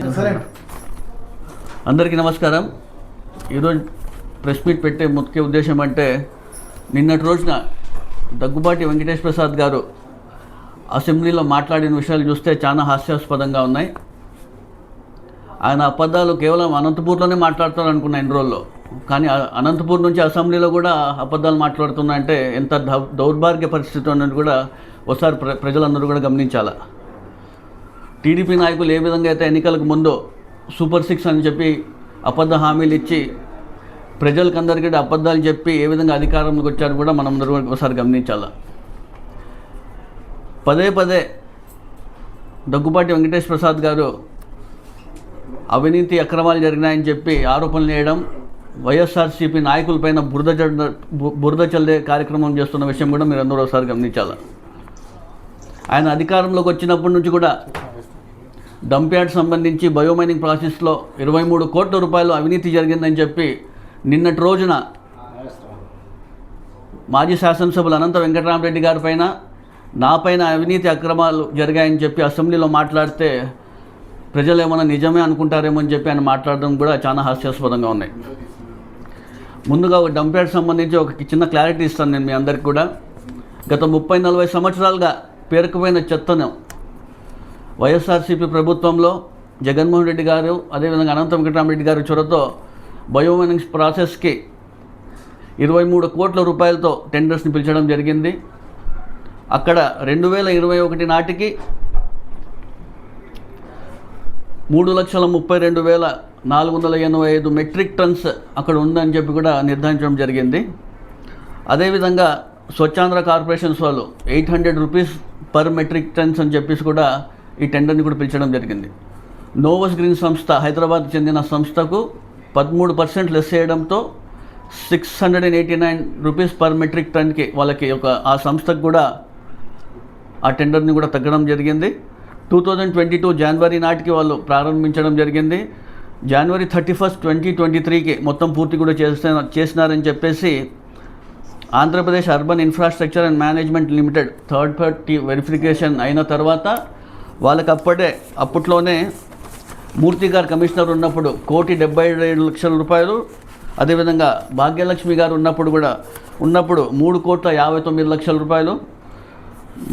సరే అందరికీ నమస్కారం. ఈరోజు ప్రెస్ మీట్ పెట్టే ముఖ్య ఉద్దేశం అంటే నిన్నటి రోజున దగ్గుబాటి వెంకటేష్ ప్రసాద్ గారు అసెంబ్లీలో మాట్లాడిన విషయాలు చూస్తే చాలా హాస్యాస్పదంగా ఉన్నాయి. ఆయన అబద్ధాలు కేవలం అనంతపూర్లోనే మాట్లాడతారు అనుకున్న ఎన్ని రోజుల్లో. కానీ అనంతపూర్ నుంచి అసెంబ్లీలో కూడా అబద్ధాలు మాట్లాడుతున్నాయంటే ఎంత దౌ- దౌర్భాగ్య పరిస్థితి ఉన్నది కూడా ఒకసారి ప్ర ప్రజలందరూ కూడా గమనించాలా? టీడీపీ నాయకులు ఏ విధంగా అయితే ఎన్నికలకు ముందు సూపర్ సిక్స్ అని చెప్పి అబద్ధ హామీలు ఇచ్చి ప్రజలకందరికీ అబద్ధాలు చెప్పి ఏ విధంగా అధికారంలోకి వచ్చారు కూడా మనం అందరూ ఒకసారి గమనించాలి. పదే పదే దగ్గుపాటి వెంకటేష్ ప్రసాద్ గారు అవినీతి అక్రమాలు జరిగినాయని చెప్పి ఆరోపణలు చేయడం వైఎస్ఆర్సీపీ నాయకులపైన బురద చల్ల బు- బురద చల్లే కార్యక్రమం చేస్తున్న విషయం కూడా మీరు అందరూ ఒకసారి గమనించాలి. ఆయన అధికారంలోకి వచ్చినప్పటి నుంచి కూడా డంప్యార్డ్ సంబంధించి బయోమైనింగ్ ప్రాసెస్లో ఇరవై మూడు కోట్ల రూపాయలు అవినీతి జరిగిందని చెప్పి నిన్నటి రోజున మాజీ శాసనసభ్యులు అనంత వెంకటరామరెడ్డి గారి పైన నా పైన అవినీతి అక్రమాలు జరిగాయని చెప్పి అసెంబ్లీలో మాట్లాడితే ప్రజలు ఏమైనా నిజమే అనుకుంటారేమో అని చెప్పి ఆయన మాట్లాడడం కూడా చాలా హాస్యాస్పదంగా ఉన్నాయి. ముందుగా ఒక డంప్యార్డ్ సంబంధించి ఒక చిన్న క్లారిటీ ఇస్తాను నేను మీ అందరికి కూడా. గత ముప్పై నలభై సంవత్సరాలుగా పేరుకుపోయిన చెత్తను వైఎస్ఆర్సీపీ ప్రభుత్వంలో జగన్మోహన్ రెడ్డి గారు అదేవిధంగా అనంత వెంకటరామరెడ్డి గారి చొరవతో బయోమైనింగ్స్ ప్రాసెస్కి ఇరవై మూడు కోట్ల రూపాయలతో టెండర్స్ని పిలిచడం జరిగింది. అక్కడ రెండు వేల ఇరవై ఒకటి నాటికి మూడు లక్షల ముప్పై రెండు వేల నాలుగు వందల ఎనభై ఐదు మెట్రిక్ టన్స్ అక్కడ ఉందని చెప్పి కూడా నిర్ధారించడం జరిగింది. అదేవిధంగా స్వచ్ఛాంధ్ర కార్పొరేషన్స్ వాళ్ళు eight hundred rupees per metric tons అని చెప్పేసి కూడా ఈ టెండర్ని కూడా పిలిచడం జరిగింది. నోవస్ గ్రీన్ సంస్థ హైదరాబాద్ చెందిన సంస్థకు పదమూడు పర్సెంట్ లెస్ చేయడంతో six hundred and eighty nine rupees per metric టన్కి వాళ్ళకి ఒక ఆ సంస్థకు కూడా ఆ టెండర్ని కూడా తగ్గడం జరిగింది. టూ థౌజండ్ ట్వంటీ టూ జనవరి నాటికి వాళ్ళు ప్రారంభించడం జరిగింది. జనవరి థర్టీ ఫస్ట్ ట్వంటీ ట్వంటీ త్రీకి మొత్తం పూర్తి కూడా చేసిన చేసినారని చెప్పేసి Andhra Pradesh urban infrastructure and management limited third party verification అయిన తర్వాత వాళ్ళకి అప్పుడే అప్పట్లోనే మూర్తి గారు కమిషనర్ ఉన్నప్పుడు కోటి డెబ్బై ఏడు లక్షల రూపాయలు అదేవిధంగా భాగ్యలక్ష్మి గారు ఉన్నప్పుడు కూడా ఉన్నప్పుడు మూడు కోట్ల యాభై తొమ్మిది లక్షల రూపాయలు.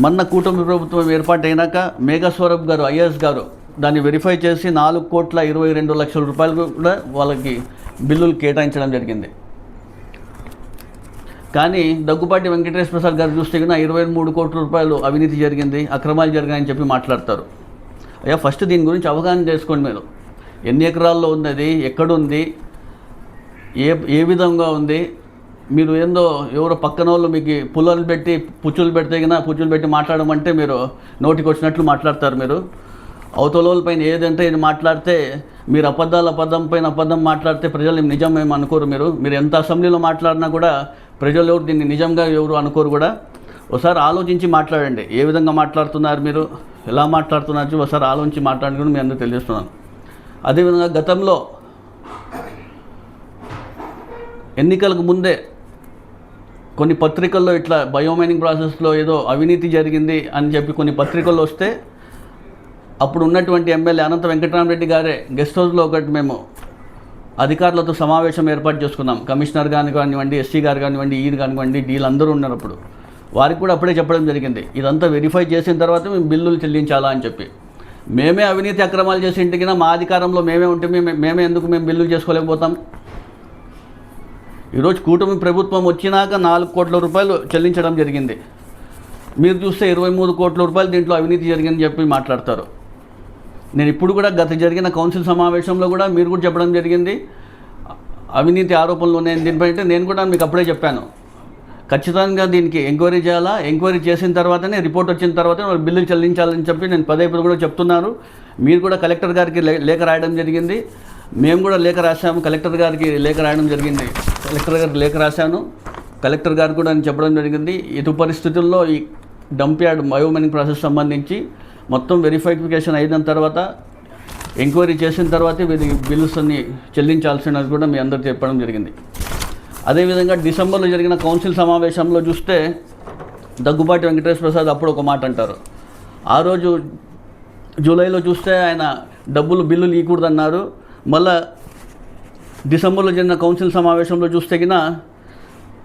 మొన్న కూటమి ప్రభుత్వం ఏర్పాటైనాక అయినాక మేఘస్వరూప్ గారు ఐఏఎస్ గారు దాన్ని వెరిఫై చేసి నాలుగు కోట్ల ఇరవై రెండు లక్షల రూపాయలు కూడా వాళ్ళకి బిల్లులు కేటాయించడం జరిగింది. కానీ దగ్గుపాటి వెంకటేశ్వర ప్రసాద్ గారు చూస్తే కన్నా ఇరవై మూడు కోట్ల రూపాయలు అవినీతి జరిగింది అక్రమాలు జరిగాయని చెప్పి మాట్లాడతారు. అయ్యా ఫస్ట్ దీని గురించి అవగాహన చేసుకోండి మీరు. ఎన్ని ఎకరాల్లో ఉన్నది ఎక్కడుంది ఏ ఏ విధంగా ఉంది మీరు ఏందో ఎవరో పక్కన వాళ్ళు మీకు పుల్లలు పెట్టి పుచ్చులు పెడితే కన్నా పుచ్చులు పెట్టి మాట్లాడమంటే మీరు నోటికి వచ్చినట్లు మాట్లాడతారు మీరు. అవతల పైన ఏదంటే ఇది మాట్లాడితే మీరు అబద్ధాలు అబద్ధం పైన అబద్ధం మాట్లాడితే ప్రజలు నిజం ఏమి అనుకోరు మీరు. మీరు ఎంత అసెంబ్లీలో మాట్లాడినా కూడా ప్రజలు ఎవరు దీన్ని నిజంగా ఎవరు అనుకోరు కూడా. ఒకసారి ఆలోచించి మాట్లాడండి. ఏ విధంగా మాట్లాడుతున్నారు మీరు? ఎలా మాట్లాడుతున్నారు? ఒకసారి ఆలోచించి మాట్లాడుకుని మీ అందరూ తెలియజేస్తున్నాను. అదేవిధంగా గతంలో ఎన్నికలకు ముందే కొన్ని పత్రికల్లో ఇట్లా బయోమైనింగ్ ప్రాసెస్లో ఏదో అవినీతి జరిగింది అని చెప్పి కొన్ని పత్రికల్లో వస్తే అప్పుడు ఉన్నటువంటి ఎమ్మెల్యే అనంత వెంకటరామరెడ్డి గారే గెస్ట్ హౌస్లో ఒకటి మేము అధికారులతో సమావేశం ఏర్పాటు చేసుకున్నాం. కమిషనర్ గాని కానివ్వండి ఎస్సీ గారు కానివ్వండి ఈయన కానివ్వండి వీళ్ళందరూ అందరూ ఉన్నారు అప్పుడు. వారికి కూడా అప్పుడే చెప్పడం జరిగింది. ఇదంతా వెరిఫై చేసిన తర్వాత మేము బిల్లులు చెల్లించాలా అని చెప్పి. మేమే అవినీతి అక్రమాలు చేసి ఇంటికినా మా అధికారంలో మేమే ఉంటే మేమే మేమే ఎందుకు మేము బిల్లులు చేసుకోలేకపోతాం? ఈరోజు కూటమి ప్రభుత్వం వచ్చినాక నాలుగు కోట్ల రూపాయలు చెల్లించడం జరిగింది. మీరు చూస్తే ఇరవై మూడు కోట్ల రూపాయలు దీంట్లో అవినీతి జరిగిందని చెప్పి మాట్లాడతారు. నేను ఇప్పుడు కూడా గత జరిగిన కౌన్సిల్ సమావేశంలో కూడా మీరు కూడా చెప్పడం జరిగింది. అవినీతి ఆరోపణలు ఉన్నాయని దీనిపై అంటే నేను కూడా మీకు అప్పుడే చెప్పాను. ఖచ్చితంగా దీనికి ఎంక్వైరీ చేయాలా? ఎంక్వైరీ చేసిన తర్వాతనే రిపోర్ట్ వచ్చిన తర్వాత వాళ్ళు బిల్లులు చెల్లించాలని చెప్పి నేను పదే పదే కూడా చెప్తున్నారు. మీరు కూడా కలెక్టర్ గారికి లే- లేఖ రాయడం జరిగింది. మేము కూడా లేఖ రాశాము. కలెక్టర్ గారికి లేఖ రాయడం జరిగింది. కలెక్టర్ గారికి లేఖ రాశాను. కలెక్టర్ గారు కూడా అని చెప్పడం జరిగింది. ఎటు పరిస్థితుల్లో ఈ డంప్ యార్డ్ బయోమైనింగ్ ప్రాసెస్ సంబంధించి మొత్తం వెరిఫైఫికేషన్ అయిన తర్వాత ఎంక్వైరీ చేసిన తర్వాతే వీరి బిల్లుస్ అన్ని చెల్లించాల్సినది కూడా మీ అందరికి చెప్పడం జరిగింది. అదేవిధంగా డిసెంబర్లో జరిగిన కౌన్సిల్ సమావేశంలో చూస్తే దగ్గుబాటి వెంకటేశ్వర ప్రసాద్ అప్పుడు ఒక మాట అంటారు. ఆ రోజు జూలైలో చూస్తే ఆయన డబ్బులు బిల్లులు ఇవ్వకూడదన్నారు మళ్ళా డిసెంబర్లో జరిగిన కౌన్సిల్ సమావేశంలో చూస్తే కినా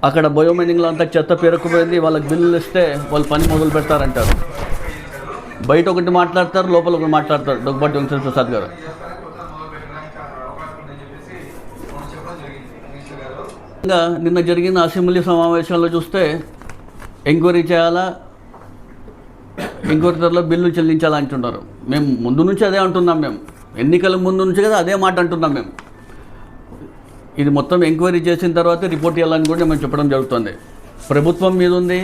అక్కడ బయోమైనింగ్లో అంతా చెత్త పేరుకుపోయింది. వాళ్ళకి బిల్లులు ఇస్తే వాళ్ళు పని మొదలు పెడతారంటారు బయట ఒకటి మాట్లాడతారు లోపల ఒకటి మాట్లాడతారు. దగ్గుబాటి వెంకటేశ్వర ప్రసాద్ గారు ఇంకా నిన్న జరిగిన అసెంబ్లీ సమావేశంలో చూస్తే ఎంక్వైరీ చేయాలా ఎంక్వైరీ ధరలో బిల్లు చెల్లించాలా అంటున్నారు. మేము ముందు నుంచి అదే అంటున్నాం మేము. ఎన్నికల ముందు నుంచి కదా అదే మాట అంటున్నాం మేము. ఇది మొత్తం ఎంక్వైరీ చేసిన తర్వాత రిపోర్ట్ ఇవ్వాలని కూడా మేము చెప్పడం జరుగుతుంది. ప్రభుత్వం మీద ఉంది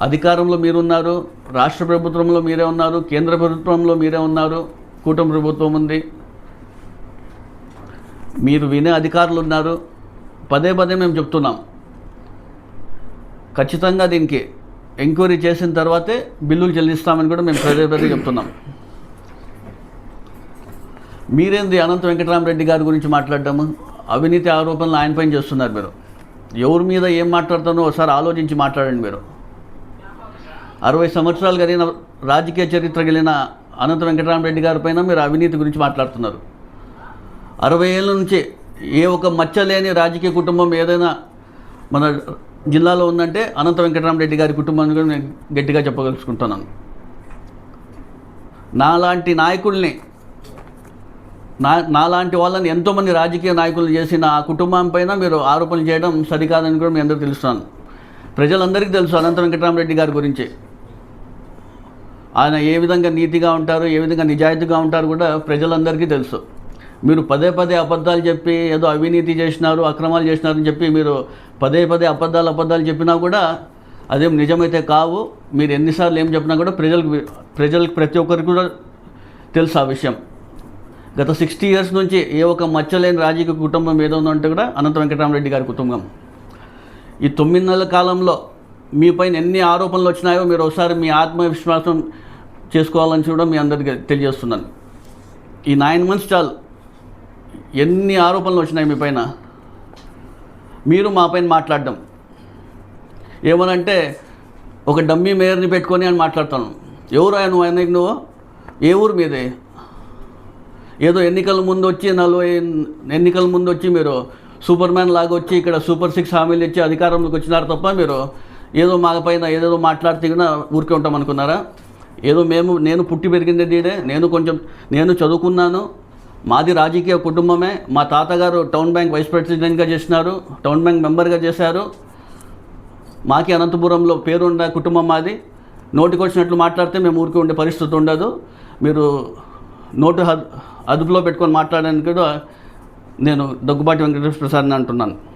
అధికారంలో మీరున్నారు రాష్ట్ర ప్రభుత్వంలో మీరే ఉన్నారు కేంద్ర ప్రభుత్వంలో మీరే ఉన్నారు కూటమి ప్రభుత్వం ఉంది. మీరు వినే అధికారులు ఉన్నారు. పదే పదే మేము చెప్తున్నాం. ఖచ్చితంగా దీనికి ఎంక్వైరీ చేసిన తర్వాతే బిల్లులు చెల్లిస్తామని కూడా మేము పదే పదే చెప్తున్నాం. మీరేంది అనంత వెంకటరామరెడ్డి గారి గురించి మాట్లాడటము అవినీతి ఆరోపణలు ఆయన పైన చేస్తున్నారు మీరు. ఎవరి మీద ఏం మాట్లాడతానో ఒకసారి ఆలోచించి మాట్లాడండి మీరు. అరవై సంవత్సరాలు కలిగిన రాజకీయ చరిత్ర కలిగిన అనంత వెంకటరామరెడ్డి గారి పైన మీరు అవినీతి గురించి మాట్లాడుతున్నారు. అరవై ఏళ్ళ నుంచి ఏ ఒక మచ్చలేని రాజకీయ కుటుంబం ఏదైనా మన జిల్లాలో ఉందంటే అనంత వెంకటరామరెడ్డి గారి కుటుంబాన్ని కూడా నేను గట్టిగా చెప్పగలుచుకుంటున్నాను నాలాంటి నాయకుల్ని నా నాలాంటి వాళ్ళని ఎంతోమంది రాజకీయ నాయకులు చేసిన ఆ కుటుంబం పైన మీరు ఆరోపణలు చేయడం సరికాదని కూడా మీ అందరికీ తెలుస్తున్నాను ప్రజలందరికీ తెలుసు అనంత వెంకటరామరెడ్డి గారి గురించి. ఆయన ఏ విధంగా నీతిగా ఉంటారు ఏ విధంగా నిజాయితీగా ఉంటారు కూడా ప్రజలందరికీ తెలుసు. మీరు పదే పదే అబద్ధాలు చెప్పి ఏదో అవినీతి చేసినారు అక్రమాలు చేసినారని చెప్పి మీరు పదే పదే అబద్ధాలు అబద్ధాలు చెప్పినా కూడా అదేం నిజమైతే కావు. మీరు ఎన్నిసార్లు ఏం చెప్పినా కూడా ప్రజలకు ప్రజలకు ప్రతి ఒక్కరికి కూడా తెలుసు ఆ విషయం. గత సిక్స్టీ ఇయర్స్ నుంచి ఏ ఒక మచ్చలేని రాజకీయ కుటుంబం ఏదో ఉందంటే కూడా అనంత వెంకటరామరెడ్డి గారి కుటుంబం. ఈ తొమ్మిది నెలల కాలంలో మీ పైన ఎన్ని ఆరోపణలు వచ్చినాయో మీరు ఒకసారి మీ ఆత్మవిశ్వాసం చేసుకోవాలని కూడా మీ అందరికీ తెలియజేస్తున్నాను. ఈ నైన్ మంత్స్ చాలు. ఎన్ని ఆరోపణలు వచ్చినాయి మీ పైన? మీరు మా పైన మాట్లాడడం. ఏమనంటే ఒక డమ్మీ మేయర్ని పెట్టుకొని అని మాట్లాడతాను. ఎవరు ఆయన? నువ్వు ఆయనకి నువ్వు? ఏ ఊరు మీదే? ఏదో ఎన్నికల ముందు వచ్చి నలభై ఎన్నికల ముందు వచ్చి మీరు సూపర్ మ్యాన్ లాగా వచ్చి ఇక్కడ సూపర్ సిక్స్ హామీలు ఇచ్చి అధికారంలోకి వచ్చినారు తప్ప మీరు ఏదో మా పైన ఏదేదో మాట్లాడితే కూడా ఊరికే ఉంటాం అనుకున్నారా ఏదో మేము నేను పుట్టి పెరిగింది దీడే నేను కొంచెం నేను చదువుకున్నాను. మాది రాజకీయ కుటుంబమే. మా తాతగారు టౌన్ బ్యాంక్ వైస్ ప్రెసిడెంట్గా చేసినారు టౌన్ బ్యాంక్ మెంబర్గా చేశారు. మాకి అనంతపురంలో పేరున్న కుటుంబం మాది. నోటికొచ్చినట్లు మాట్లాడితే మేము ఊరికి ఉండే పరిస్థితి ఉండదు. మీరు నోటు అదుపులో పెట్టుకొని మాట్లాడడానికి కూడా నేను దగ్గుబాటి వెంకటేశ్వర ప్రసాద్ని అంటున్నాను.